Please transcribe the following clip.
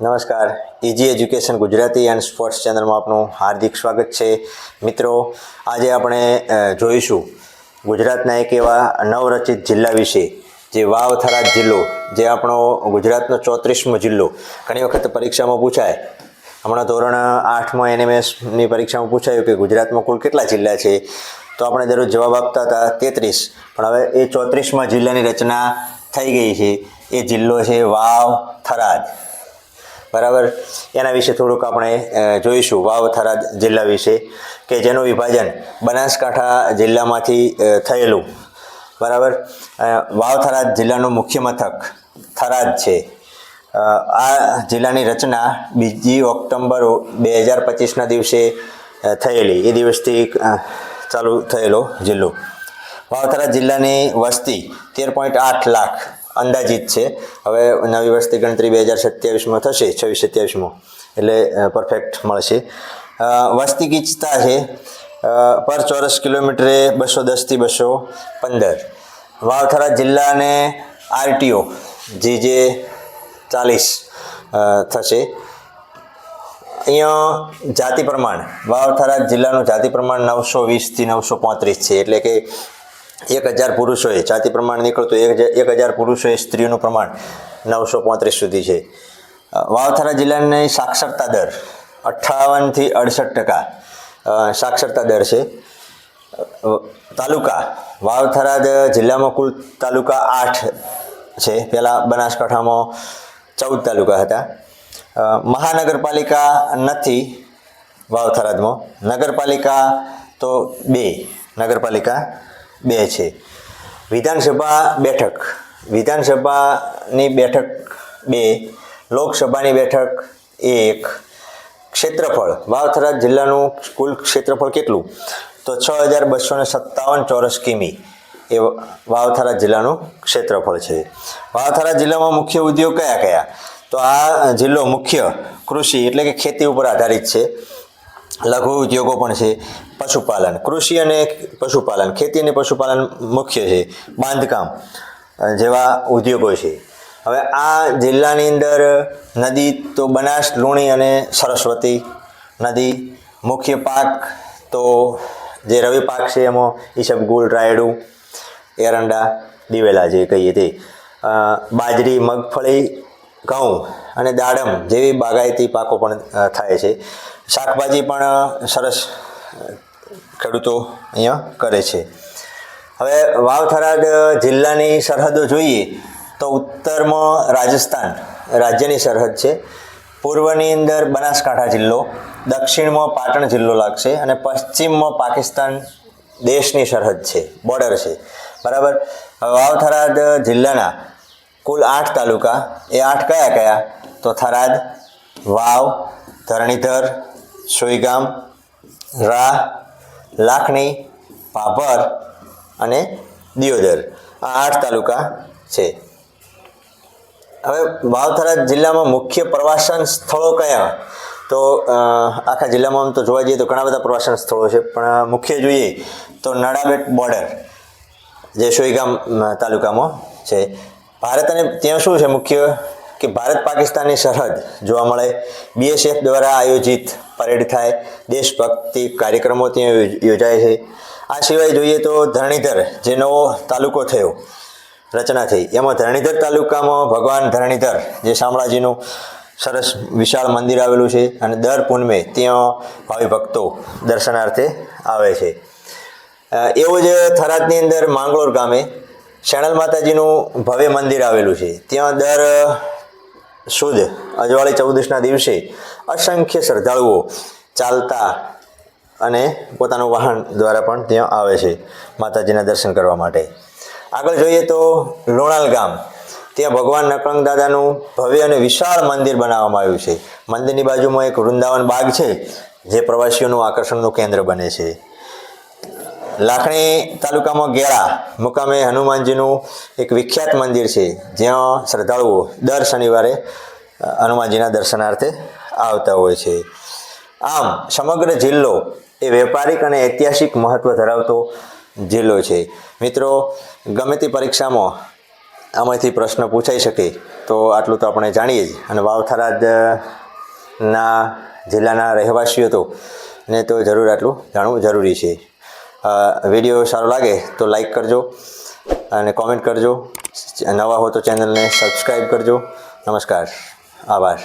નમસ્કાર. Easy education Gujarati and sports ચેનલમાં આપનું હાર્દિક સ્વાગત છે. મિત્રો, આજે આપણે જોઈશું ગુજરાતના એક એવા નવરચિત જિલ્લા વિશે, જે વાવ થરાદ જિલ્લો, જે આપણો ગુજરાતનો ચોત્રીસમો જિલ્લો. ઘણી વખત પરીક્ષામાં પૂછાય. હમણાં ધોરણ આઠમાં એનએમએસની પરીક્ષામાં પૂછાયું કે ગુજરાતમાં કુલ કેટલા જિલ્લા છે? તો આપણે દરરોજ જવાબ આપતા હતા તેત્રીસ. પણ હવે એ ચોત્રીસમાં જિલ્લાની રચના થઈ ગઈ છે. એ જિલ્લો છે વાવ થરાદ બરાબર? એના વિશે થોડુંક આપણે જોઈશું. વાવ થરાદ જિલ્લા વિશે કે જેનું વિભાજન બનાસકાંઠા જિલ્લામાંથી થયેલું. બરાબર? વાવ થરાદ જિલ્લાનું મુખ્ય મથક થરાદ છે. આ જિલ્લાની રચના બીજી ઓક્ટોબર બે હજાર પચીસના દિવસે થયેલી. એ દિવસથી ચાલુ થયેલો જિલ્લો. વાવથરા જિલ્લાની વસ્તી તેર પોઈન્ટ આઠ લાખ અંદાજિત છે. હવે નવી વસ્તી ગણતરી બે હજાર સત્યાવીસમાં થશે, છવ્વીસ સત્યાવીસમાં. એટલે પરફેક્ટ મળશે. વસ્તી ગીચતા છે પર ચોરસ કિલોમીટરે બસો દસથી બસો પંદર. વાવથરા જિલ્લાને આરટીઓ, જે જે ચાલીસ થશે. અહીંયા જાતિ પ્રમાણ, વાવથરા જિલ્લાનું જાતિ પ્રમાણ નવસો વીસથી નવસો પાંત્રીસ છે. એટલે કે એક હજાર પુરુષોએ, જાતિ પ્રમાણ નીકળતું એક એક હજાર પુરુષોએ સ્ત્રીઓનું પ્રમાણ નવસો પાંત્રીસ સુધી છે. વાવથારા વાવથરા જિલ્લાની સાક્ષરતા દર અઠ્ઠાવનથી અડસઠ ટકા સાક્ષરતા દર છે. તાલુકા વાવથરાદ જિલ્લામાં કુલ તાલુકા આઠ છે. પહેલાં બનાસકાંઠામાં ચૌદ તાલુકા હતા. મહાનગરપાલિકા નથી વાવથરાદમાં નગરપાલિકા તો બે, નગરપાલિકા બે છે. વિધાનસભા બેઠક. વિધાનસભાની બેઠક બે, લોકસભાની બેઠક એક. ક્ષેત્રફળ. વાવથરા જિલ્લાનું કુલ ક્ષેત્રફળ કેટલું? તો છ હજાર બસો ને સત્તાવન ચોરસ કિમી. એ વાવથરા જિલ્લાનું ક્ષેત્રફળ છે. વાવથરા જિલ્લામાં મુખ્ય ઉદ્યોગ કયા કયા? તો આ જિલ્લો મુખ્ય કૃષિ એટલે કે ખેતી ઉપર આધારિત છે. લઘુ ઉદ્યોગો પણ છે. પશુપાલન, કૃષિ અને પશુપાલન, ખેતી અને પશુપાલન મુખ્ય છે. બાંધકામ જેવા ઉદ્યોગો છે. હવે આ જિલ્લાની અંદર નદી તો બનાસ, લુણી અને સરસ્વતી નદી, મુખ્ય પાક તો જે રવિ પાક છે એમાં ઈસબગુલ રાયડું, એરંડા, દિવેલા જે કહીએ તે. બાજરી, મગફળી, ઘઉં અને દાડમ જેવી બાગાયતી પાકો પણ થાય છે. શાકભાજી પણ સરસ ખેડૂતો અહીંયા કરે છે. હવે વાવથરાદ જિલ્લાની સરહદો જોઈએ તો ઉત્તરમાં રાજસ્થાન રાજ્યની સરહદ છે. પૂર્વની અંદર બનાસકાંઠા જિલ્લો દક્ષિણમાં પાટણ જિલ્લો લાગશે અને પશ્ચિમમાં પાકિસ્તાન દેશની સરહદ છે બોર્ડર છે. બરાબર? હવે વાવથરાદ જિલ્લાના કુલ આઠ તાલુકા. એ આઠ કયા કયા? તો થરાદ, વાવ, ધરણીધર, સોઈગામ, રા, લાખણી, ભાભર અને દિયોદર. આ આઠ તાલુકા છે. હવે વાવથરા જિલ્લામાં મુખ્ય પ્રવાસન સ્થળો કયા? તો આખા જિલ્લામાં આમ તો જોવા જઈએ તો ઘણા બધા પ્રવાસન સ્થળો છે, પણ મુખ્ય જોઈએ તો નડાબેટ બોર્ડર જે સોઈગામ તાલુકામાં છે. ભારત અને ત્યાં શું છે મુખ્ય? કે ભારત પાકિસ્તાનની સરહદ જોવા મળે. બીએસએફ દ્વારા આયોજિત પરેડ થાય. દેશભક્તિ કાર્યક્રમો ત્યાં યોજાય છે. આ સિવાય જોઈએ તો ધરણીધર, જે નવો તાલુકો થયો, રચના થઈ. એમાં ધરણીધર તાલુકામાં ભગવાન ધરણીધર, જે શામળાજીનું સરસ વિશાળ મંદિર આવેલું છે અને દર પૂનમે ત્યાં ભાવિ ભક્તો દર્શનાર્થે આવે છે. એવું જ થરાદની અંદર માંગરોળ ગામે શેણલ માતાજીનું ભવ્ય મંદિર આવેલું છે. ત્યાં દર સુદ, અજવાળી ચૌદશના દિવસે અસંખ્ય શ્રદ્ધાળુઓ ચાલતા અને પોતાનું વાહન દ્વારા પણ ત્યાં આવે છે માતાજીના દર્શન કરવા માટે. આગળ જોઈએ તો લોણાલ ગામ. ત્યાં ભગવાન નકળંગ દાદાનું ભવ્ય અને વિશાળ મંદિર બનાવવામાં આવ્યું છે. મંદિરની બાજુમાં એક વૃંદાવન બાગ છે, જે પ્રવાસીઓનું આકર્ષણનું કેન્દ્ર બને છે. લાખણી તાલુકામાં ગેળા મુકામે હનુમાનજીનું એક વિખ્યાત મંદિર છે. જ્યાં શ્રદ્ધાળુઓ દર શનિવારે હનુમાનજીના દર્શનાર્થે આવતા હોય છે. આમ, સમગ્ર જિલ્લો એ વેપારિક અને ઐતિહાસિક મહત્વ ધરાવતો જિલ્લો છે. મિત્રો, ગમે તે પરીક્ષામાં આમાંથી પ્રશ્ન પૂછાઈ શકે, તો આટલું તો આપણે જાણીએ જ. અને વાવથરાજના જિલ્લાના રહેવાસીઓ તો, ને તો જરૂર આટલું જાણવું જરૂરી છે. વીડિયો સારો લાગે તો લાઈક કરજો અને કોમેન્ટ કરજો. નવા હો તો ચેનલને સબસ્ક્રાઈબ કરજો. નમસ્કાર. આભાર.